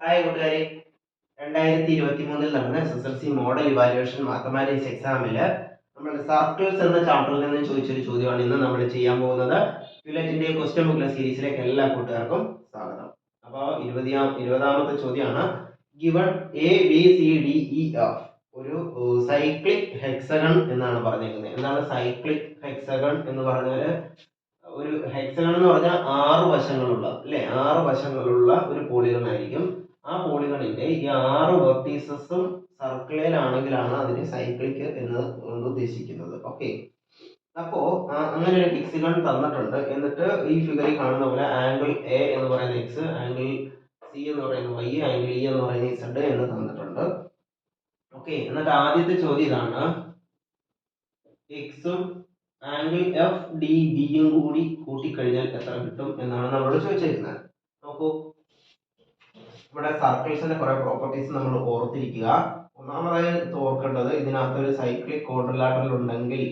Hi കൂട്ടുകാരെ. രണ്ടായിരത്തി ഇരുപത്തി മൂന്നിൽ നടന്ന S S L C model evaluation mathematics എക്സാമിൽ നമ്മുടെ സർക്കിൾസ് എന്ന ചാപ്റ്ററിൽ നിന്ന് ചോദിച്ചൊരു ചോദ്യമാണ് ഇന്ന് നമ്മൾ ചെയ്യാൻ പോകുന്നത്. യുലറ്റിന്റെ ക്വസ്റ്റ്യൻ ബുക്കിലെ സീരീസിലേക്ക് എല്ലാ കൂട്ടുകാർക്കും സ്വാഗതം. അപ്പോൾ ഇരുപതാം ഇരുപതാമത്തെ ചോദ്യമാണ്. Given A B C D E F ഒരു സൈക്ലിക് ഹെക്സഗൺ എന്നാണ് പറഞ്ഞിരിക്കുന്നത്. എന്താണ് സൈക്ലിക് ഹെക്സഗൺ എന്ന് പറഞ്ഞാൽ ഒരു ഹെക്സഗൺ എന്ന് പറഞ്ഞാൽ ആറ് വശങ്ങളുള്ള അല്ലെ? ആറ് വശങ്ങളുള്ള ഒരു പോളിഗൺ ആയിരിക്കും. ആ പോളിഗണിന്റെ ഈ ആറ് വെർട്ടീസസും സർക്കിളിലാണെങ്കിലാണ് അതിനെ സൈക്ലിക് എന്ന് കൊണ്ട് ഉദ്ദേശിക്കുന്നത്. ഓക്കെ. അപ്പോ അങ്ങനെ ഒരു ഹെക്സിഗൺ തന്നിട്ടുണ്ട്. എന്നിട്ട് ഈ ഫിഗറിൽ കാണുന്ന പോലെ ആംഗിൾ എ എന്ന് പറയുന്ന എക്സ് ആംഗിൾ സി എന്ന് പറയുന്ന വൈ ആംഗിൾ ഇ എന്ന് പറയുന്ന സെഡ് എന്ന് തന്നിട്ടുണ്ട്. ഓക്കെ. എന്നിട്ട് ആദ്യത്തെ ചോദ്യം ഇതാണ്. എക്സും ആംഗിൾ എഫ് ഡി ബിയും കൂടി കൂട്ടിക്കഴിഞ്ഞാൽ എത്ര കിട്ടും എന്നാണ് നമ്മളോട് ചോദിച്ചിരിക്കുന്നത് നോക്കൂ. ഇവിടെ സർക്കിൾസിന്റെ കുറെ പ്രോപ്പർട്ടീസ് നമ്മൾ ഓർത്തിരിക്കുക. ഒന്നാമതായി ഓർക്കേണ്ടത് ഇതിനകത്ത് ഒരു സൈക്ലിക് കോഡ്രിലാറ്ററൽ ഉണ്ടെങ്കിൽ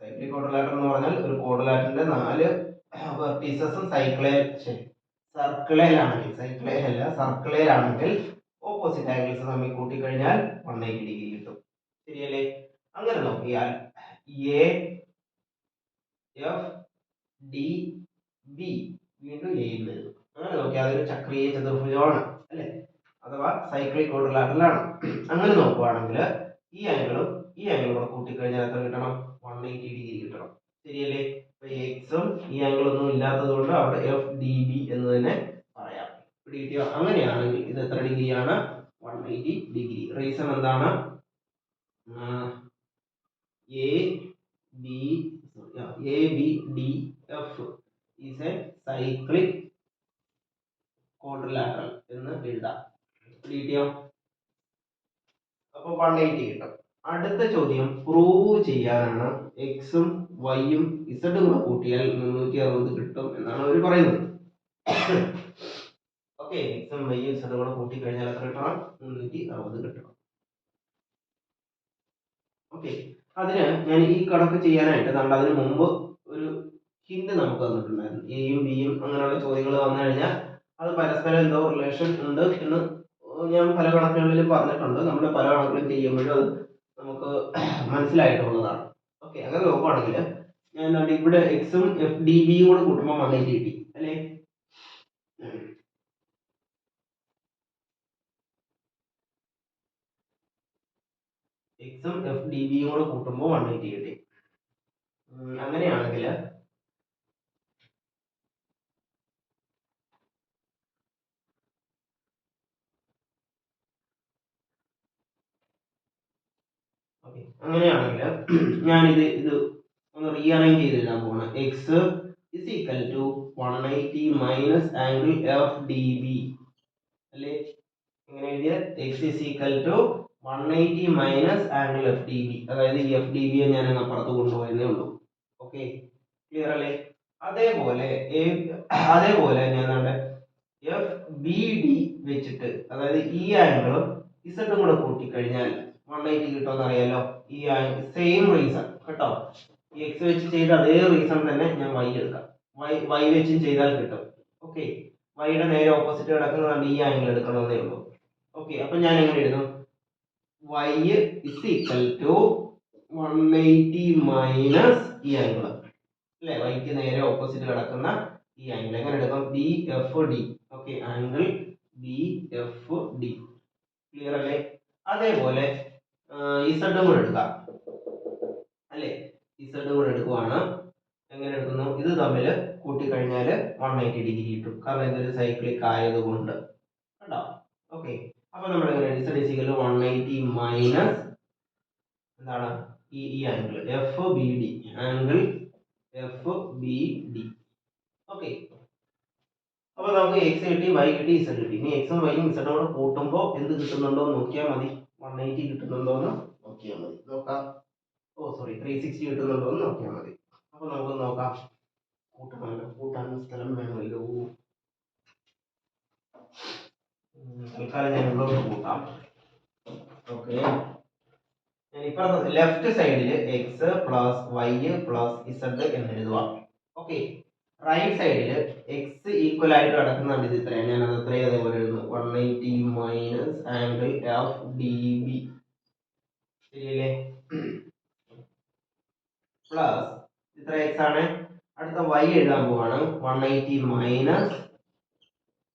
സൈക്ലിക് കോഡ്രിലാറ്റർ എന്ന് പറഞ്ഞാൽ ഒരു കോഡ്രിലാറ്ററിന്റെ നാല് വെർട്ടീസസും സൈക്കിളേ സർക്കിളയിലാണെങ്കിൽ അല്ല സർക്കിളേലാണെങ്കിൽ ഓപ്പോസിറ്റ് ആംഗിൾസ് തമ്മിൽ കൂട്ടിക്കഴിഞ്ഞാൽ വൺ എയ്റ്റി ഡിഗ്രി കിട്ടും. ശരിയല്ലേ? അങ്ങനെ നോക്കിയാൽ എ എഫ് ഡി ബി വീണ്ടും എയിൽ വരും അങ്ങനെ നോക്കിയാൽ അതൊരു ചക്രീയ ചതുർഭുജമാണ്. അഥവാ സൈക്ലിക് കോഡ്രിലാറ്ററലാണ് അങ്ങനെ നോക്കുവാണെങ്കിൽ ഈ ആംഗിളും ഈ ആംഗിളും കൂടെ കൂട്ടിക്കഴിഞ്ഞാൽ എത്ര കിട്ടണം? വൺ എയ്റ്റി ഡിഗ്രി കിട്ടണം. ശരിയല്ലേ? ഇപ്പൊ എക്സും ഈ ആംഗിൾ ഒന്നും ഇല്ലാത്തത് കൊണ്ട് അവിടെ എഫ് ഡി ബി എന്ന് തന്നെ പറയാം. പിടികിട്ടിയോ? അങ്ങനെയാണെങ്കിൽ ഇത് എത്ര ഡിഗ്രിയാണ് വൺ എയ്റ്റി ഡിഗ്രി റീസൺ എന്താണ്? A B A B D F is a cyclic quadrilateral എന്ന് എഴുതാം. പിടികിട്ടിയോ അപ്പൊ വൺ എയ്റ്റി കിട്ടും. അടുത്ത ചോദ്യം പ്രൂവ് ചെയ്യാനാണ് എക്സും വൈയും ഇസഡും കൂടെ കൂട്ടിയാൽ മുന്നൂറ്റി അറുപത് കിട്ടും എന്നാണ് അവർ പറയുന്നത്. ഓക്കെ എക്സും വൈയും ഇസഡും കൂടെ കൂട്ടി കഴിഞ്ഞാൽ എത്ര കിട്ടണം? മുന്നൂറ്റി അറുപത് കിട്ടണം. ഓക്കെ അതിന് ഞാൻ ഈ കണക്ക് ചെയ്യാനായിട്ട് നമ്മൾ അതിന് മുമ്പ് ഒരു ഹിന്റ് നമുക്ക് തന്നിട്ടുണ്ടായിരുന്നു. എയും ബിയും അങ്ങനെയുള്ള ചോദ്യങ്ങൾ വന്നു കഴിഞ്ഞാൽ അത് പരസ്പരം എന്തോ റിലേഷൻ ഉണ്ട് എന്ന് ഞാൻ പല കണക്കുകളിലും പറഞ്ഞിട്ടുണ്ട്. നമ്മൾ പല കണക്കുകളും ചെയ്യുമ്പോഴും അത് നമുക്ക് മനസ്സിലായിട്ടുള്ളതാണ്. ഓക്കെ അങ്ങനെ നോക്കുവാണെങ്കിൽ ഞാൻ ഇവിടെ എക്സും എഫ് ഡി ബിയും കൂടെ കൂട്ടുമ്പോൾ വണ്ണേറ്റി കിട്ടി അല്ലേ? എക്സും എഫ് ഡി ബിയും കൂടെ കൂട്ടുമ്പോൾ വൺ എയ്റ്റി കിട്ടി. അങ്ങനെയാണെങ്കിൽ ഓക്കെ അങ്ങനെയാണെങ്കിൽ ഞാനിത് ഇത് ഒന്ന് റീഅറേഞ്ച് ചെയ്ത് എഴുതാൻ പോവാണ്. X is equal to one eighty minus angle F D B അല്ലേ? എങ്ങനെ എഴുതിയ? X is equal to one eighty minus angle F D B അതായത് ഈ എഫ് ഡി ബിയെ ഞാൻ അപ്പുറത്ത് കൊണ്ടുപോയെന്നേ ഉള്ളൂ. ഓക്കെ ക്ലിയർ അല്ലേ? അതേപോലെ അതേപോലെ ഞാൻ നമ്മുടെ എഫ് ബി ഡി വെച്ചിട്ട് അതായത് ഈ ആംഗിളും ഇസഡും കൂടെ കൂട്ടിക്കഴിഞ്ഞാൽ വൺ എയ്റ്റി കിട്ടുമെന്ന് അറിയാലോ? ഈ സെയിം റീസൺ കേട്ടോ. ഈ എക്സ് വെച്ച് ചെയ്ത അതേ റീസൺ തന്നെ ഞാൻ വൈ എടുക്കാം. വൈ വൈ വെച്ചും ചെയ്താൽ കിട്ടും. ഓക്കെ വൈയുടെ നേരെ ഓപ്പോസിറ്റ് കിടക്കുന്നതാണ് ഈ ആംഗിൾ എടുക്കണമെന്നേ ഉള്ളൂ. ഓക്കെ അപ്പൊ ഞാൻ എങ്ങനെ എഴുതും? Y is equal to one eighty minus ഈ ആംഗിൾ അല്ലെ? വൈക്ക് നേരെ ഓപ്പോസിറ്റ് കിടക്കുന്ന ഈ ആംഗിൾ എങ്ങനെ എടുക്കാം? B F D okay angle B F D clear അല്ലേ? അതേപോലെ ഇസഡും കൂടെ എടുക്കാം. അല്ലേ? ഇസഡും കൂടെ എടുക്കുവാണ്. എങ്ങനെ എടുക്കുന്നു? ഇത് തമ്മിൽ കൂട്ടിക്കഴിഞ്ഞാൽ വൺ എയ്റ്റി ഡിഗ്രി കിട്ടും. കാരണം ഇതൊരു സൈക്ലിക് ആയതുകൊണ്ട്. കേട്ടോ ഓക്കെ അപ്പൊ നമ്മൾ എങ്ങനെ ഇസഡ് വൺ എയ്റ്റി മൈനസ് എന്താണ്? ഈ ഈ angle F B D angle F B D okay അപ്പൊ നമുക്ക് എക്സ് കിട്ടി വൈ കിട്ടി ഇസഡ് കിട്ടി. ഇനി എക്സും വൈയും ഇസഡും കൂടെ കൂട്ടുമ്പോൾ എന്ത് കിട്ടുന്നുണ്ടോ നോക്കിയാൽ മതി. വൺ എയ്റ്റി കിട്ടുന്നുണ്ടോ നോക്കിയാൽ മതി. നോക്കാം. ഓ സോറി ത്രീ സിക്സ്റ്റി കിട്ടുന്നുണ്ടോ എന്ന് നോക്കിയാൽ മതി. അപ്പൊ നമുക്ക് നോക്കാം. കൂട്ടണമല്ലോ കൂട്ടാൻ സ്ഥലം വേണമല്ലോ. തൽക്കാലം ഞാൻ ഇവിടെ കൂട്ടാം. ഓക്കെ. ഞാൻ ഇപ്പുറത്ത് ലെഫ്റ്റ് സൈഡിൽ X plus Y plus Z എന്ന് എഴുതുക ഓക്കെ. റൈറ്റ് സൈഡിൽ എക്സ് ഈക്വൽ ആയിട്ട് കിടക്കുന്നുണ്ട് ഇത് ഇത്രയും. ഞാൻ അത് ഇത്രയും അതേപോലെ എഴുതുന്നു. One eighty minus angle F D B ശരിയല്ലേ? പ്ലസ് ഇത്ര എക്സ് ആണ്. അടുത്ത വൈ എഴുതാൻ പോവാണ്. One eighty minus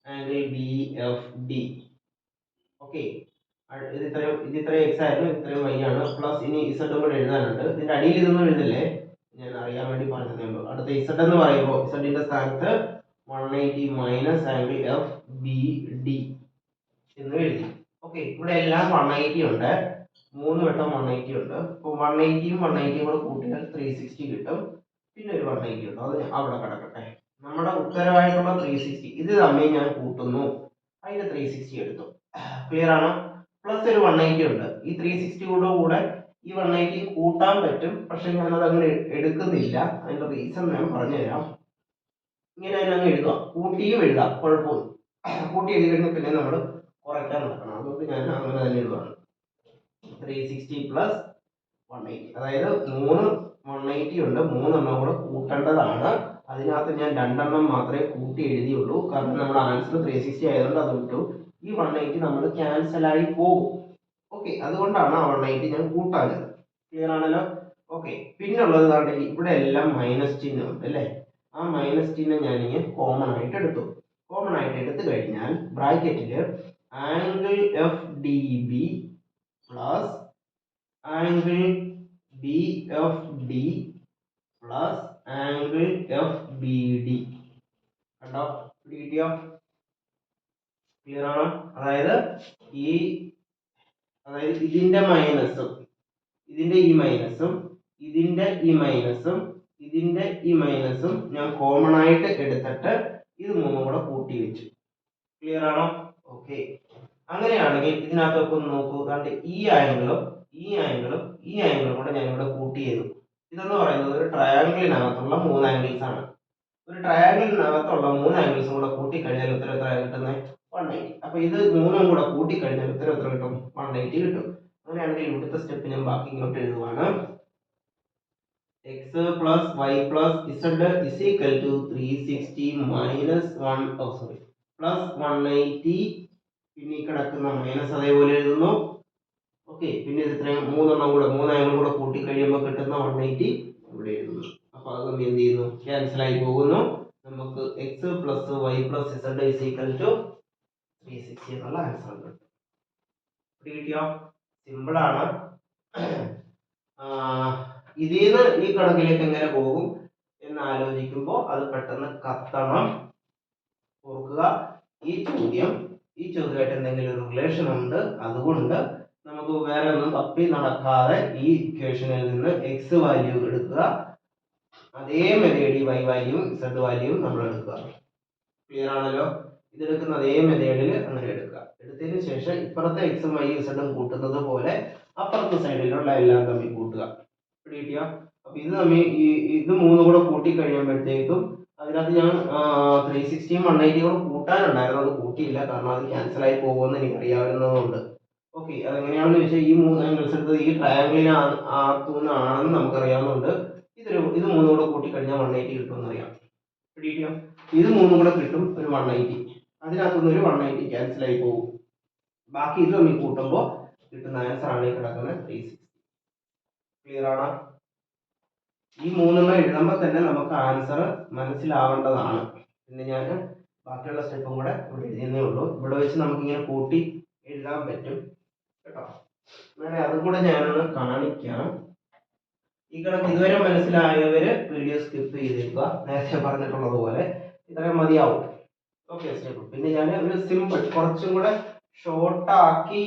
angle B F D okay ഇത് ഇത്രയും ഇത് ഇത്രയും എക്സ് ആയിരുന്നു. ഇത്രയും വൈ ആണ്. പ്ലസ് ഇനി ഇസഡും കൂടെ എഴുതാനുണ്ട്. ഇതിന്റെ അടിയിൽ ഇതൊന്നും എഴുതില്ലേ? ഞാൻ അറിയാൻ വേണ്ടി പറഞ്ഞതേ അടുത്ത ഇസഡ് എന്ന് പറയുമ്പോൾ ഇസഡിന്റെ സ്ഥാനത്ത് one eighty minus angle F B D എന്ന് എഴുതി. ഓക്കെ ഇവിടെ എല്ലാം വൺ എയ്റ്റി ഉണ്ട്. മൂന്ന് വട്ടം വൺ എയ്റ്റി ഉണ്ട്. അപ്പോൾ വൺ എയ്റ്റിയും വൺ എയ്റ്റിയും കൂടെ കൂട്ടിയാൽ ത്രീ സിക്സ്റ്റി കിട്ടും. പിന്നെ ഒരു വൺ എയ്റ്റി ഉണ്ട്. അത് അവിടെ കിടക്കട്ടെ. നമ്മുടെ ഉത്തരവായിട്ടുള്ള ത്രീ സിക്സ്റ്റി ഇത് തമ്മിൽ ഞാൻ കൂട്ടുന്നു. അതിന്റെ ത്രീ സിക്സ്റ്റി എടുത്തു. ക്ലിയർ ആണോ? പ്ലസ് ഒരു വൺ എയ്റ്റി ഉണ്ട്. ഈ ത്രീ സിക്സ്റ്റിയുടെ കൂടെ ഈ വൺ എയ്റ്റി കൂട്ടാൻ പറ്റും. പക്ഷെ ഞാനത് അങ്ങനെ എടുക്കുന്നില്ല. അതിന്റെ റീസൺ ഞാൻ പറഞ്ഞുതരാം. ഇങ്ങനെ തന്നെ അങ്ങ് എഴുതുക കൂട്ടിയും എഴുതാം. കുഴപ്പമൊന്നും കൂട്ടി എഴുതി കഴിഞ്ഞാൽ പിന്നെ നമ്മൾ കുറയ്ക്കാൻ നോക്കണം. അതുകൊണ്ട് ഞാൻ അങ്ങനെ തന്നെ എഴുതുകയാണ് three sixty plus one eighty അതായത് മൂന്ന് വൺ എയ്റ്റി ഉണ്ട്. മൂന്നെണ്ണം കൂടെ കൂട്ടേണ്ടതാണ്. അതിനകത്ത് ഞാൻ രണ്ടെണ്ണം മാത്രമേ കൂട്ടി എഴുതിയുള്ളൂ. കാരണം നമ്മുടെ ആൻസർ ത്രീ സിക്സ്റ്റി ആയതുകൊണ്ട് അത് വിട്ടു. ഈ വൺ എയ്റ്റി നമ്മൾ ക്യാൻസൽ ആയി പോകും. ഓക്കെ അതുകൊണ്ടാണ് ആ വൺ എയ്റ്റി ഞാൻ കൂട്ടാഞ്ഞത്. ക്ലിയർ ആണല്ലോ? ഓക്കെ പിന്നുള്ളത് ദാണ്ടെ ഇവിടെ എല്ലാം മൈനസ് ചിഹ്നം ഉണ്ട് അല്ലേ? ആ മൈനസ് ചിഹ്നം ഞാൻ ഇങ്ങനെ കോമൺ ആയിട്ട് എടുത്തു. കോമൺ ആയിട്ട് എടുത്തു കഴിഞ്ഞാൽ ബ്രാക്കറ്റിൽ angle F D B plus angle B F D plus angle F B D കണ്ടോ? ഡി ടി ഓഫ് ക്ലിയർ ആണോ? അതായത് ഈ അതായത് ഇതിന്റെ മൈനസും ഇതിന്റെ ഈ മൈനസും ഇതിന്റെ ഈ മൈനസും ഇതിന്റെ ഈ മൈനസും ഞാൻ കോമൺ ആയിട്ട് എടുത്തിട്ട് ഇത് മൂന്നും കൂടെ കൂട്ടി വെച്ചു. ക്ലിയർ ആണോ? ഓക്കെ അങ്ങനെയാണെങ്കിൽ ഇതിനകത്തൊക്കെ ഒന്ന് നോക്കൂ. കണ്ട് ഈ ആംഗിളും ഈ ആംഗിളും ഈ ആംഗിളും കൂടെ ഞാൻ ഇവിടെ കൂട്ടി ചെയ്തു. ഇതെന്ന് പറയുന്നത് ഒരു ട്രയാങ്കിളിനകത്തുള്ള മൂന്ന് ആംഗിൾസ് ആണ്. ഒരു ട്രയാങ്കിളിനകത്തുള്ള മൂന്ന് ആംഗിൾസും കൂടെ കൂട്ടി കഴിഞ്ഞാൽ ഉത്തരം എത്ര കിട്ടുന്നത് വൺ എയ്റ്റി അപ്പൊ ഇത് മൂന്നും കൂടെ കൂട്ടി കഴിഞ്ഞാൽ ഉത്തരം എത്ര കിട്ടും? വൺ എയ്റ്റി കിട്ടും. അങ്ങനെയാണെങ്കിൽ ഇവിടുത്തെ സ്റ്റെപ്പ് ഞാൻ ബാക്കി ഇങ്ങോട്ട് എഴുതുവാണ്. X plus Y plus Z is equal to three sixty minus one oh sorry plus one eighty പിന്നെ ഈ കിടക്കുന്ന മൈനസ് അതേപോലെ എഴുതുന്നു. ഓക്കെ പിന്നെ ഇത് ഇത്രയും മൂന്നെണ്ണം കൂടെ മൂന്നെണ്ണം കൂടെ കൂട്ടി കഴിയുമ്പോൾ കിട്ടുന്ന വൺ എയ്റ്റി ഇവിടെ എഴുതുന്നു. അപ്പോൾ അത് നമ്മൾ എന്ത് ചെയ്യുന്നു? ക്യാൻസൽ ആയി പോകുന്നു. നമുക്ക് X plus Y plus Z is equal to three sixty എന്നുള്ള ആൻസർ ഉണ്ട്. കിട്ടിയോ? സിമ്പിളാണ് ഇതിൽ നിന്ന് ഈ കണക്കിലേക്ക് എങ്ങനെ പോകും എന്ന് ആലോചിക്കുമ്പോൾ അത് പെട്ടെന്ന് കത്തണം. ഓർക്കുക ഈ ചോദ്യം ഈ ചോദ്യമായിട്ട് എന്തെങ്കിലും ഒരു റിലേഷൻ ഉണ്ട് അതുകൊണ്ട് നമുക്ക് വേറെ ഒന്നും തപ്പി നടക്കാതെ ഈ ഇക്വേഷനിൽ നിന്ന് എക്സ് വാല്യൂ എടുക്കുക. അതേ മെതേഡി വൈ വാല്യൂ സെഡ് വാല്യൂ നമ്മൾ എടുക്കുക. ക്ലിയർ ആണല്ലോ? ഇതെടുക്കുന്ന അതേ മെത്തേഡിൽ അങ്ങനെ എടുക്കുക. എടുത്തതിന് ശേഷം ഇപ്പുറത്തെ എക്സും വൈ സെഡും കൂട്ടുന്നത് പോലെ അപ്പുറത്തെ സൈഡിലുള്ള എല്ലാം തമ്മിൽ കൂട്ടുക. കിട്ടിയ? അപ്പൊ ഇത് തമ്മിൽ ഈ ഇത് മൂന്നും കൂടെ കൂട്ടി കഴിയുമ്പോഴത്തേക്കും അതിനകത്ത് ഞാൻ ത്രീ സിക്സ്റ്റിയും വൺ എയ്റ്റിയും കൂടെ കൂട്ടാനുണ്ടായിരുന്നു. അത് കൂട്ടിയില്ല. കാരണം അത് ക്യാൻസൽ ആയി പോകുമെന്ന് എനിക്ക് അറിയാവുന്നതുകൊണ്ട് ഓക്കെ അതെങ്ങനെയാണെന്ന് ചോദിച്ചാൽ ഈ മൂന്ന് ആംഗിൾസ് എടുത്തത് ഈ ട്രയാംഗിളിന് ആണെന്ന് നമുക്കറിയാവുന്നതുകൊണ്ട് ഇതൊരു ഇത് മൂന്നും കൂടെ കൂട്ടി കഴിഞ്ഞാൽ വൺ എയ്റ്റി കിട്ടുമെന്ന് അറിയാം. പിടികിട്ടിയോ ഇത് മൂന്നും കൂടെ കിട്ടും ഒരു വൺ എയ്റ്റി അതിനകത്തുനിന്ന് ഒരു വൺ നയന്റി ക്യാൻസൽ ആയി പോകും ബാക്കി ഇത് തമ്മിൽ കൂട്ടുമ്പോൾ കിട്ടുന്ന ആൻസർ ആണ് ഈ കിടക്കുന്നത് ത്രീ സിക്സ്റ്റി ക്ലിയർ ആണ്? ഈ മൂന്നെണ്ണം എഴുതുമ്പോൾ തന്നെ നമുക്ക് ആൻസർ മനസ്സിലാവേണ്ടതാണ്. പിന്നെ ഞാൻ ബാക്കിയുള്ള സ്റ്റെപ്പും കൂടെ ഇവിടെ ഉള്ളൂ. ഇവിടെ വെച്ച് നമുക്കിങ്ങനെ കൂട്ടി എഴുതാൻ പറ്റും. കേട്ടോ? അങ്ങനെ അതും കൂടെ ഞാനൊന്ന് കാണിക്കാം. ഈ കണക്ക് ഇതുവരെ മനസ്സിലായവര് വീഡിയോ സ്കിപ്പ് ചെയ്തിരിക്കുക നേരത്തെ പറഞ്ഞിട്ടുള്ളത് പോലെ ഇത്രയും മതിയാവും. ഓക്കെ പിന്നെ ഞാൻ ഒരു സിമ്പിൾ കുറച്ചും കൂടെ ഷോർട്ടാക്കി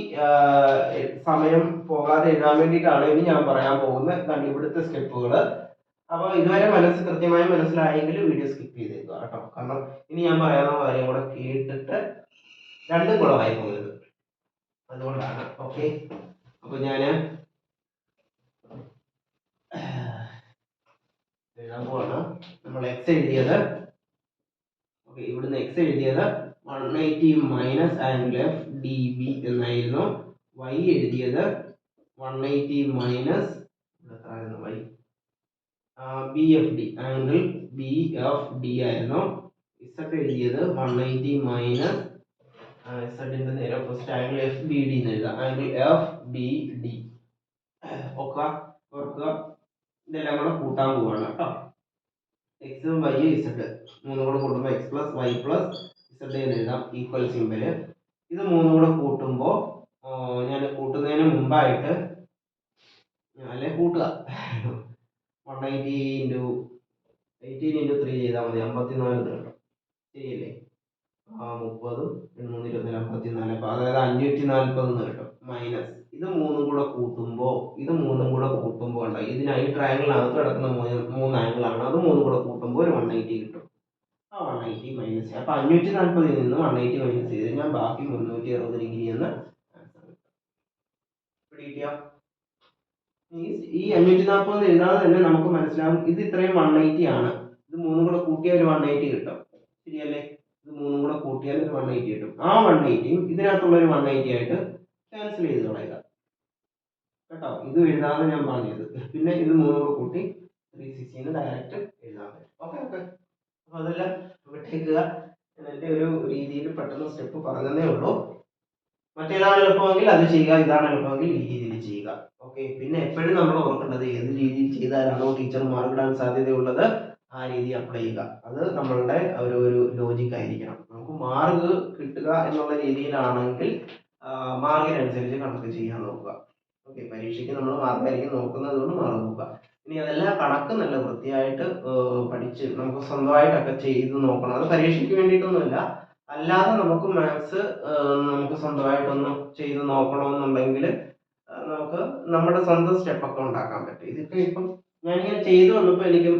സമയം പോകാതെ എഴുതാൻ വേണ്ടിയിട്ടാണ് ഇനി ഞാൻ പറയാൻ പോകുന്ന ഇവിടുത്തെ സ്റ്റെപ്പുകൾ അപ്പോൾ ഇതുവരെ മനസ്സ് കൃത്യമായി മനസ്സിലായെങ്കിൽ വീഡിയോ സ്കിപ്പ് ചെയ്തേക്കുക കേട്ടോ. കാരണം ഇനി ഞാൻ പറയാവുന്ന കാര്യം കൂടെ കേട്ടിട്ട് രണ്ടും കുളമായി പോകരുത് അതുകൊണ്ടാണ്. ഓക്കെ അപ്പോൾ ഞാൻ എഴുതാൻ പോവാണ്. നമ്മൾ എക്സ് എഴുതിയത് ഓക്കെ ഇവിടുന്ന് എക്സ് എഴുതിയത് one eighty minus angle F D B എന്നായിരുന്നു. വൈ എഴുതിയത് വൺ എയ്റ്റി മൈനസ് എത്രയായിരുന്നു Y B F D angle B F D ആയിരുന്നു. ഇസഡ് എഴുതിയത് വൺ നയന്റി മൈനസ് ഇസഡിന്റെ നേരെ first angle F B D എന്ന് എഴുതാം. Angle F B D okay ഓർക്കുക. ഇതെല്ലാം കൂടെ കൂട്ടാൻ പോവുകയാണ് കേട്ടോ. എക്സ് വൈ ഇസഡ് മൂന്നും കൂടെ കൂട്ടുമ്പോൾ X plus Y plus Z എന്ന് എഴുതാം. ഈക്വൽ സിമ്പിൾ ഇത് മൂന്നും കൂടെ കൂട്ടുമ്പോൾ ഞാൻ കൂട്ടുന്നതിന് മുമ്പായിട്ട് അല്ലെ കൂട്ടുക. One eighty into eighteen into three ചെയ്താൽ മതി. അമ്പത്തിനാല് നാല് കിട്ടും. ശരിയല്ലേ? ആ മുപ്പതും മൂന്ന് ഇരുപത്തിനാല് അമ്പത്തിനാല്. അപ്പോൾ അതായത് അഞ്ഞൂറ്റി നാൽപ്പത് എന്ന് കിട്ടും. മൈനസ് ഇത് മൂന്നും കൂടെ കൂട്ടുമ്പോൾ ഇത് മൂന്നും കൂടെ കൂട്ടുമ്പോൾ ഉണ്ടോ ഇതിനായി ട്രയാങ്കിളിനകത്ത് കിടക്കുന്ന മൂന്ന് മൂന്ന് ആംഗിളാണ് അത് മൂന്നും കൂടെ കൂട്ടുമ്പോൾ ഒരു വൺ എയ്റ്റി കിട്ടും. ആ വൺ എയ്റ്റി മൈനസ് അപ്പോൾ അഞ്ഞൂറ്റി നാൽപ്പതിൽ നിന്ന് വൺ എയ്റ്റി മൈനസ് ചെയ്ത് ഞാൻ ബാക്കി മുന്നൂറ്റി അറുപത് ഡിഗ്രി എന്ന് ഈ അഞ്ഞൂറ്റി നാൽപ്പത് എഴുതാതെ തന്നെ നമുക്ക് മനസ്സിലാവും ഇത് ഇത്രയും വൺ എയ്റ്റി ആണ്. ഇത് മൂന്നും കൂടെ കൂട്ടിയാൽ ഒരു വൺ എയ്റ്റി കിട്ടും. ശരിയല്ലേ? ഇത് മൂന്നും കൂടെ കൂട്ടിയാൽ ഒരു വൺ എയ്റ്റി കിട്ടും. ആ വൺ എയ്റ്റിയും ഇതിനകത്തുള്ള ഒരു വൺ എയ്റ്റി ആയിട്ട് ക്യാൻസൽ ചെയ്ത് കളയുക. കേട്ടോ? ഇത് എഴുതാതെ ഞാൻ പറഞ്ഞത്. പിന്നെ ഇത് മൂന്നോട് കൂടെ കൂട്ടി ത്രീ സിക്സ്റ്റീന് ഡയറക്റ്റ് എഴുതാൻ പറ്റും. ഓക്കെ ഓക്കെ അപ്പോൾ അതെല്ലാം വിട്ടേക്കുക. എന്റെ ഒരു രീതിയിൽ പെട്ടെന്ന് സ്റ്റെപ്പ് പറഞ്ഞതേ ഉള്ളൂ. മറ്റേതാണ് എളുപ്പമെങ്കിൽ അത് ചെയ്യുക ഇതാണ് എളുപ്പമെങ്കിൽ ഈ രീതിയിൽ ചെയ്യുക. ഓക്കെ പിന്നെ എപ്പോഴും നമ്മൾ ഓർക്കേണ്ടത് ഏത് രീതിയിൽ ചെയ്താലാണോ ടീച്ചർ മാർക്ക് ഇടാൻ സാധ്യതയുള്ളത് ആ രീതി അപ്ലൈ ചെയ്യുക. അത് നമ്മളുടെ ഒരു ഒരു ലോജിക് ആയിരിക്കണം. നമുക്ക് മാർക്ക് കിട്ടുക എന്നുള്ള രീതിയിലാണെങ്കിൽ മാർക്കിനനുസരിച്ച് കണക്ക് ചെയ്യാൻ നോക്കുക. ഓക്കെ പരീക്ഷയ്ക്ക് നമ്മൾ മാർക്കായിരിക്കും നോക്കുന്നത് കൊണ്ട് മാർക്ക് നോക്കുക ഇനി അതെല്ലാം കണക്ക് നല്ല വൃത്തിയായിട്ട് പഠിച്ച് നമുക്ക് സ്വന്തമായിട്ടൊക്കെ ചെയ്ത് നോക്കണം. അത് പരീക്ഷയ്ക്ക് വേണ്ടിയിട്ടൊന്നുമില്ല. അല്ലാതെ നമുക്ക് മാത്സ് നമുക്ക് സ്വന്തമായിട്ടൊന്നും ചെയ്ത് നോക്കണമെന്നുണ്ടെങ്കിൽ നമുക്ക് നമ്മുടെ സ്വന്തം സ്റ്റെപ്പൊക്കെ ഉണ്ടാക്കാൻ പറ്റും. ഇതിപ്പോൾ ഇപ്പം ഞാനിങ്ങനെ ചെയ്തു വന്നപ്പോൾ എനിക്കും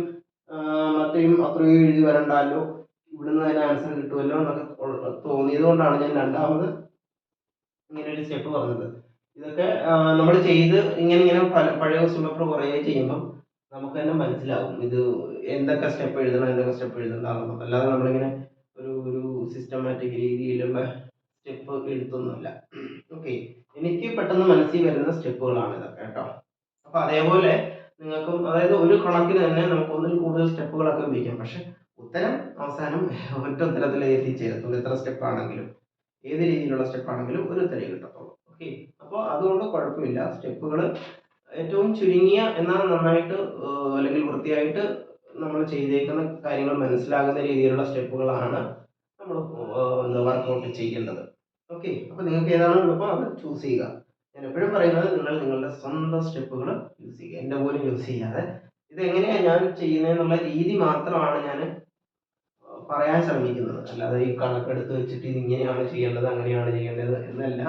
മറ്റേയും അത്രയും എഴുതി വരണ്ടല്ലോ ഇവിടുന്ന് തന്നെ ആൻസർ കിട്ടുമല്ലോ എന്നൊക്കെ തോന്നിയത് കൊണ്ടാണ് ഞാൻ രണ്ടാമത് ഇങ്ങനെ ഒരു സ്റ്റെപ്പ് പറഞ്ഞത്. ഇതൊക്കെ നമ്മൾ ചെയ്ത് ഇങ്ങനെ ഇങ്ങനെ പഴയ ക്വസ്റ്റ്യൻ പേപ്പർ കുറേ ചെയ്യുമ്പം നമുക്ക് തന്നെ മനസ്സിലാവും ഇത് എന്തൊക്കെ സ്റ്റെപ്പ് എഴുതണം എന്തൊക്കെ സ്റ്റെപ്പ് എഴുതണ്ടെന്നുള്ളത് അല്ലാതെ നമ്മളിങ്ങനെ ഒരു ഒരു സിസ്റ്റമാറ്റിക് രീതിയിലുള്ള സ്റ്റെപ്പ് എഴുത്തൊന്നുമില്ല. ഓക്കെ എനിക്ക് പെട്ടെന്ന് മനസ്സിൽ വരുന്ന സ്റ്റെപ്പുകളാണ് ഇതൊക്കെ കേട്ടോ. അപ്പോൾ അതേപോലെ നിങ്ങൾക്കും അതായത് ഒരു കണക്കിന് തന്നെ നമുക്ക് ഒന്നിൽ കൂടുതൽ സ്റ്റെപ്പുകളൊക്കെ ഉപയോഗിക്കാം. പക്ഷെ ഉത്തരം അവസാനം ഒറ്റ ഉത്തരത്തിൽ എത്തിച്ചേരത്തുള്ളൂ എത്ര സ്റ്റെപ്പ് ആണെങ്കിലും ഏത് രീതിയിലുള്ള സ്റ്റെപ്പ് ആണെങ്കിലും ഒരു ഉത്തരം കിട്ടത്തുള്ളൂ. ഓക്കെ അപ്പോൾ അതുകൊണ്ട് കുഴപ്പമില്ല. സ്റ്റെപ്പുകൾ ഏറ്റവും ചുരുങ്ങിയ എന്നാൽ നന്നായിട്ട് അല്ലെങ്കിൽ വൃത്തിയായിട്ട് നമ്മൾ ചെയ്തേക്കുന്ന കാര്യങ്ങൾ മനസ്സിലാകുന്ന രീതിയിലുള്ള സ്റ്റെപ്പുകളാണ് നമ്മൾ എന്താ വർക്കൗട്ട് ചെയ്യേണ്ടത്. ഓക്കെ അപ്പോൾ നിങ്ങൾക്ക് ഏതാണ് എളുപ്പം അത് ചൂസ് ചെയ്യുക. ഞാൻ എപ്പോഴും പറയുന്നത് നിങ്ങൾ നിങ്ങളുടെ സ്വന്തം സ്റ്റെപ്പുകൾ യൂസ് ചെയ്യുക. എന്റെ പോലും യൂസ് ചെയ്യാതെ. ഇത് എങ്ങനെയാണ് ഞാൻ ചെയ്യുന്നതെന്നുള്ള രീതി മാത്രമാണ് ഞാൻ പറയാൻ ശ്രമിക്കുന്നത്. അല്ലാതെ ഈ കണക്കെടുത്ത് വെച്ചിട്ട് ഇങ്ങനെയാണ് ചെയ്യേണ്ടത് അങ്ങനെയാണ് ചെയ്യേണ്ടത് എന്നല്ല.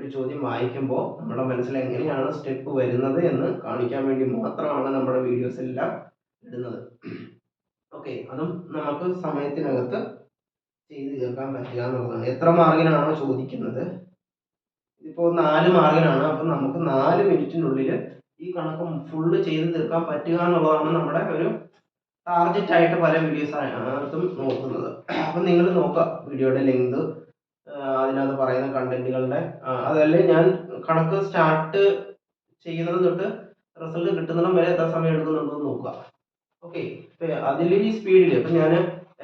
നമുക്കൊരു ചോദ്യം വായിക്കുമ്പോൾ നമ്മുടെ മനസ്സിൽ എങ്ങനെയാണ് സ്റ്റെപ്പ് വരുന്നത് എന്ന് കാണിക്കാൻ വേണ്ടി മാത്രമാണ് നമ്മുടെ വീഡിയോസ് എല്ലാം ഇടുന്നത്. ഓക്കെ അതും നമുക്ക് സമയത്തിനകത്ത് ചെയ്ത് തീർക്കാൻ പറ്റുക എന്നുള്ളതാണ്. എത്ര മാർഗിനാണോ ചോദിക്കുന്നത്? ഇപ്പോൾ നാല് മാർഗിനാണ്. അപ്പം നമുക്ക് നാല് മിനിറ്റിനുള്ളിൽ ഈ കണക്ക് ഫുള്ള് ചെയ്ത് തീർക്കാൻ പറ്റുക എന്നുള്ളതാണ് നമ്മുടെ ഒരു ടാർഗറ്റ് ആയിട്ട് പല വീഡിയോസ് ആയിട്ടും നോക്കുന്നത്. അപ്പം നിങ്ങൾ നോക്കുക. വീഡിയോയുടെ ലെങ്ത് അതിനകത്ത് പറയുന്ന കണ്ടന്റുകളുടെ അതല്ലേ ഞാൻ കണക്ക് സ്റ്റാർട്ട് ചെയ്യുന്നത് തൊട്ട് റിസൾട്ട് കിട്ടുന്നിടം വരെ എത്ര സമയം എടുക്കുന്നുണ്ടെന്ന് നോക്കുക. ഓക്കെ അതിൽ ഈ സ്പീഡിൽ ഇപ്പം ഞാൻ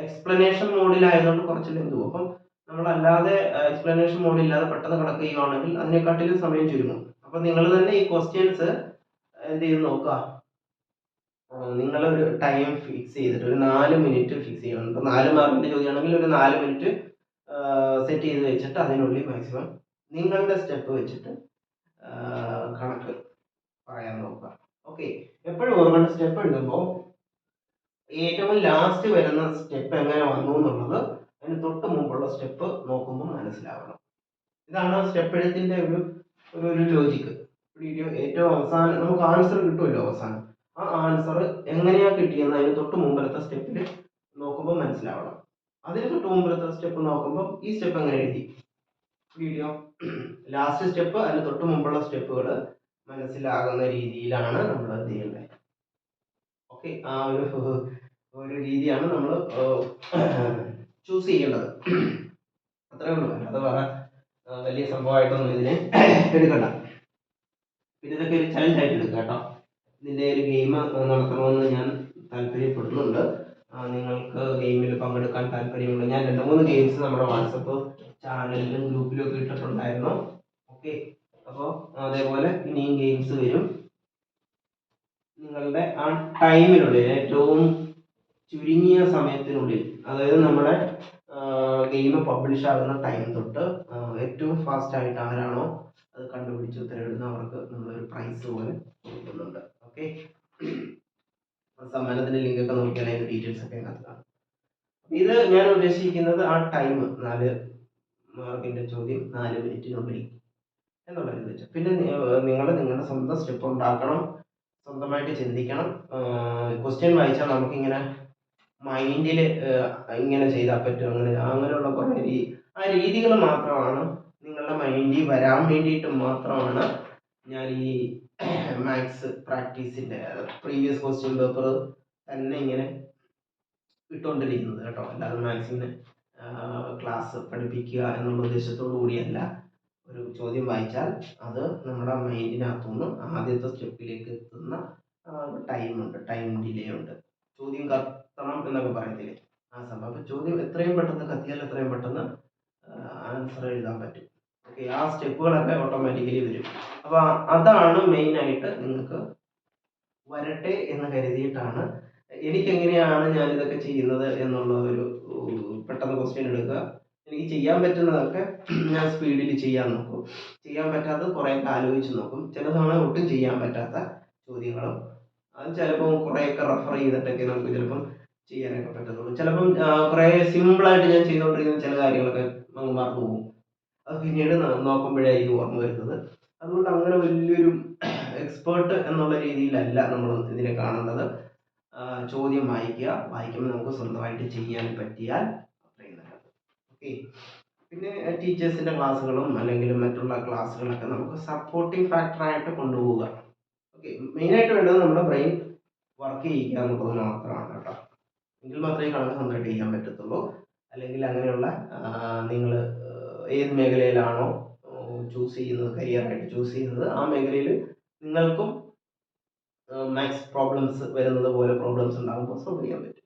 എക്സ്പ്ലനേഷൻ മോഡിലായതുകൊണ്ട് കുറച്ച് ലെന്തു അപ്പം നമ്മളല്ലാതെ എക്സ്പ്ലനേഷൻ മോഡില്ലാതെ പെട്ടെന്ന് കണക്ക് ചെയ്യുവാണെങ്കിൽ അതിനെക്കാട്ടിലും സമയം ചുരുങ്ങും. അപ്പം നിങ്ങൾ തന്നെ ഈ ക്വസ്റ്റ്യൻസ് എന്ത് ചെയ്ത് നോക്കുക. നിങ്ങൾ ഒരു ടൈം ഫിക്സ് ചെയ്തിട്ട് ഒരു നാല് മിനിറ്റ് ഫിക്സ് ചെയ്യണം. ഇപ്പം നാല് മാർക്കിന്റെ ചോദ്യമാണെങ്കിൽ ഒരു നാല് മിനിറ്റ് സെറ്റ് ചെയ്ത് വെച്ചിട്ട് അതിനുള്ളിൽ മാക്സിമം നിങ്ങളുടെ സ്റ്റെപ്പ് വെച്ചിട്ട് കണക്ക് പറയാൻ നോക്കുക. ഓക്കെ എപ്പോഴും ഓർമ്മ സ്റ്റെപ്പ് എഴുതുമ്പോൾ ഏറ്റവും ലാസ്റ്റ് വരുന്ന സ്റ്റെപ്പ് എങ്ങനെ വന്നു എന്നുള്ളത് അതിന് തൊട്ട് മുമ്പുള്ള സ്റ്റെപ്പ് നോക്കുമ്പോൾ മനസ്സിലാവണം. ഇതാണ് സ്റ്റെപ്പ് എഴുത്തിന്റെ ഒരു ഒരു ലോജിക്ക് വീഡിയോ ഏറ്റവും അവസാനം നമുക്ക് ആൻസർ കിട്ടുമല്ലോ അവസാനം. ആ ആൻസർ എങ്ങനെയാ കിട്ടിയെന്ന് അതിന് തൊട്ട് മുമ്പിലത്തെ സ്റ്റെപ്പിൽ നോക്കുമ്പോൾ മനസ്സിലാവണം. അതിന് തൊട്ട് മുമ്പിലത്തെ സ്റ്റെപ്പ് നോക്കുമ്പോൾ ഈ സ്റ്റെപ്പ് എങ്ങനെ എഴുതി. വീഡിയോ. ലാസ്റ്റ് സ്റ്റെപ്പ് അതിന് തൊട്ട് മുമ്പുള്ള സ്റ്റെപ്പുകൾ മനസ്സിലാകുന്ന രീതിയിലാണ് നമ്മൾ എന്ത് ചെയ്യേണ്ടത്. ഓക്കെ ആ ഒരു ഒരു രീതിയാണ് നമ്മൾ ചൂസ് ചെയ്യേണ്ടത്. അത്രേ ഉള്ളൂ. അത് വേറെ വലിയ സംഭവമായിട്ടൊന്നും ഇതിനെ എടുക്കണ്ട. പിന്നെ ഇതൊക്കെ ഒരു ചലഞ്ച് ആയിട്ട് എടുക്കുക കേട്ടോ. ഇതിന്റെ ഒരു ഗെയിം നടത്തണമെന്ന് ഞാൻ താല്പര്യപ്പെടുന്നുണ്ട്. നിങ്ങൾക്ക് ഗെയിമിൽ പങ്കെടുക്കാൻ താല്പര്യമുണ്ട്. ഞാൻ രണ്ട് മൂന്ന് ഗെയിംസ് നമ്മുടെ വാട്സപ്പ് ചാനലിലും ഗ്രൂപ്പിലും ഒക്കെ ഇട്ടിട്ടുണ്ടായിരുന്നു. ഓക്കെ അപ്പോൾ അതേപോലെ ഇനിയും ഗെയിംസ് വരും. നിങ്ങളുടെ ആ ടൈമിനുള്ളിൽ ഏറ്റവും ചുരുങ്ങിയ സമയത്തിനുള്ളിൽ അതായത് നമ്മുടെ ഗെയിം പബ്ലിഷ് ആകുന്ന ടൈം തൊട്ട് ഏറ്റവും ഫാസ്റ്റ് ആയിട്ട് ആരാണോ അത് കണ്ടുപിടിച്ച് ഉത്തരവിടുന്നവർക്ക് നമ്മളൊരു പ്രൈസ് പോലെ കൊടുക്കുന്നുണ്ട്. ഓക്കെ സമ്മാനത്തിന്റെ ലിങ്ക് ഒക്കെ നോക്കിയാൽ അതിന്റെ ഡീറ്റെയിൽസ് ഒക്കെ അതിനകത്ത് കാണും. ഇത് ഞാൻ ഉദ്ദേശിക്കുന്നത് ആ ടൈം നാല് മാർക്കിന്റെ ചോദ്യം നാല് മിനിറ്റിനുള്ളിൽ എന്നുള്ളത് വെച്ചു. പിന്നെ നിങ്ങൾ നിങ്ങളുടെ സ്വന്തം സ്റ്റെപ്പ് ഉണ്ടാക്കണം സ്വന്തമായിട്ട് ചിന്തിക്കണം. ക്വസ്റ്റ്യൻ വായിച്ചാൽ നമുക്കിങ്ങനെ മൈൻഡിൽ ഇങ്ങനെ ചെയ്താൽ പറ്റും. അങ്ങനെ അങ്ങനെയുള്ള കുറേ രീതി ആ രീതികൾ മാത്രമാണ് നിങ്ങളുടെ മൈൻഡിൽ വരാൻ വേണ്ടിയിട്ട് മാത്രമാണ് ഞാൻ ഈ മാത്സ് പ്രാക്ടീസിന്റെ പ്രീവിയസ് ക്വസ്റ്റ്യൻ പേപ്പർ തന്നെ ഇങ്ങനെ ഇട്ടുകൊണ്ടിരിക്കുന്നത് കേട്ടോ. അല്ലാതെ മാത്സിന് ക്ലാസ് പഠിപ്പിക്കുക എന്നുള്ള ഉദ്ദേശത്തോടു കൂടിയല്ല. ഒരു ചോദ്യം വായിച്ചാൽ അത് നമ്മുടെ മൈൻഡിനകത്തുനിന്ന് ആദ്യത്തെ സ്റ്റെപ്പിലേക്ക് എത്തുന്ന ടൈമുണ്ട് ടൈം ഡിലേ ഉണ്ട്. ചോദ്യം കത്തണം എന്നൊക്കെ പറയത്തില്ലേ? ആ സംഭവം. അപ്പോൾ ചോദ്യം എത്രയും പെട്ടെന്ന് കത്തിയാൽ എത്രയും പെട്ടെന്ന് ആൻസർ എഴുതാൻ പറ്റും. ഓക്കെ ആ സ്റ്റെപ്പുകളൊക്കെ ഓട്ടോമാറ്റിക്കലി വരും. അപ്പോൾ അതാണ് മെയിനായിട്ട് നിങ്ങൾക്ക് വരട്ടെ എന്ന് കരുതിയിട്ടാണ്. എനിക്ക് എങ്ങനെയാണ് ഞാൻ ഇതൊക്കെ ചെയ്യുന്നത് എന്നുള്ള ഒരു പെട്ടെന്ന് ക്വസ്റ്റ്യൻ എടുക്കുക. എനിക്ക് ചെയ്യാൻ പറ്റുന്നതൊക്കെ ഞാൻ സ്പീഡിൽ ചെയ്യാൻ നോക്കും. ചെയ്യാൻ പറ്റാത്തത് കുറേയൊക്കെ ആലോചിച്ച് നോക്കും. ചില തവണ ഒട്ടും ചെയ്യാൻ പറ്റാത്ത ചോദ്യങ്ങളും. അത് ചിലപ്പോൾ കുറേയൊക്കെ റെഫർ ചെയ്തിട്ടൊക്കെ നമുക്ക് ചിലപ്പം ചെയ്യാനൊക്കെ പറ്റത്തുള്ളൂ. ചിലപ്പം കുറേ സിമ്പിളായിട്ട് ഞാൻ ചെയ്തുകൊണ്ടിരിക്കുന്ന ചില കാര്യങ്ങളൊക്കെ അങ്ങ് മറന്നു പോകും. അത് പിന്നീട് നോക്കുമ്പോഴായിരിക്കും ഓർമ്മ വരുന്നത്. അതുകൊണ്ട് അങ്ങനെ വലിയൊരു എക്സ്പേർട്ട് എന്നുള്ള രീതിയിലല്ല നമ്മൾ ഇതിനെ കാണേണ്ടത്. ചോദ്യം വായിക്കുക. വായിക്കുമ്പോൾ നമുക്ക് സ്വന്തമായിട്ട് ചെയ്യാൻ പറ്റിയാൽ അത്രയും നല്ലത്. ഓക്കെ പിന്നെ ടീച്ചേഴ്സിന്റെ ക്ലാസ്സുകളും അല്ലെങ്കിൽ മറ്റുള്ള ക്ലാസ്സുകളൊക്കെ നമുക്ക് സപ്പോർട്ടിങ് ഫാക്ടറായിട്ട് കൊണ്ടുപോവുക. ഓക്കെ മെയിനായിട്ട് വേണ്ടത് നമ്മുടെ ബ്രെയിൻ വർക്ക് ചെയ്യുക എന്നുള്ളത് മാത്രമാണ് കേട്ടോ. എങ്കിൽ മാത്രമേ കണക്ക് സ്വന്തമായിട്ട് ചെയ്യാൻ പറ്റത്തുള്ളൂ. അല്ലെങ്കിൽ അങ്ങനെയുള്ള നിങ്ങൾ ഏത് മേഖലയിലാണോ ചൂസ് ചെയ്യുന്നത് കരിയറായിട്ട് ചൂസ് ചെയ്യുന്നത് ആ മേഖലയിൽ നിങ്ങൾക്കും മാക്സ് പ്രോബ്ലംസ് വരുന്നത് പോലെ പ്രോബ്ലംസ് ഉണ്ടാകുമ്പോൾ സോൾവ് ചെയ്യാൻ പറ്റും.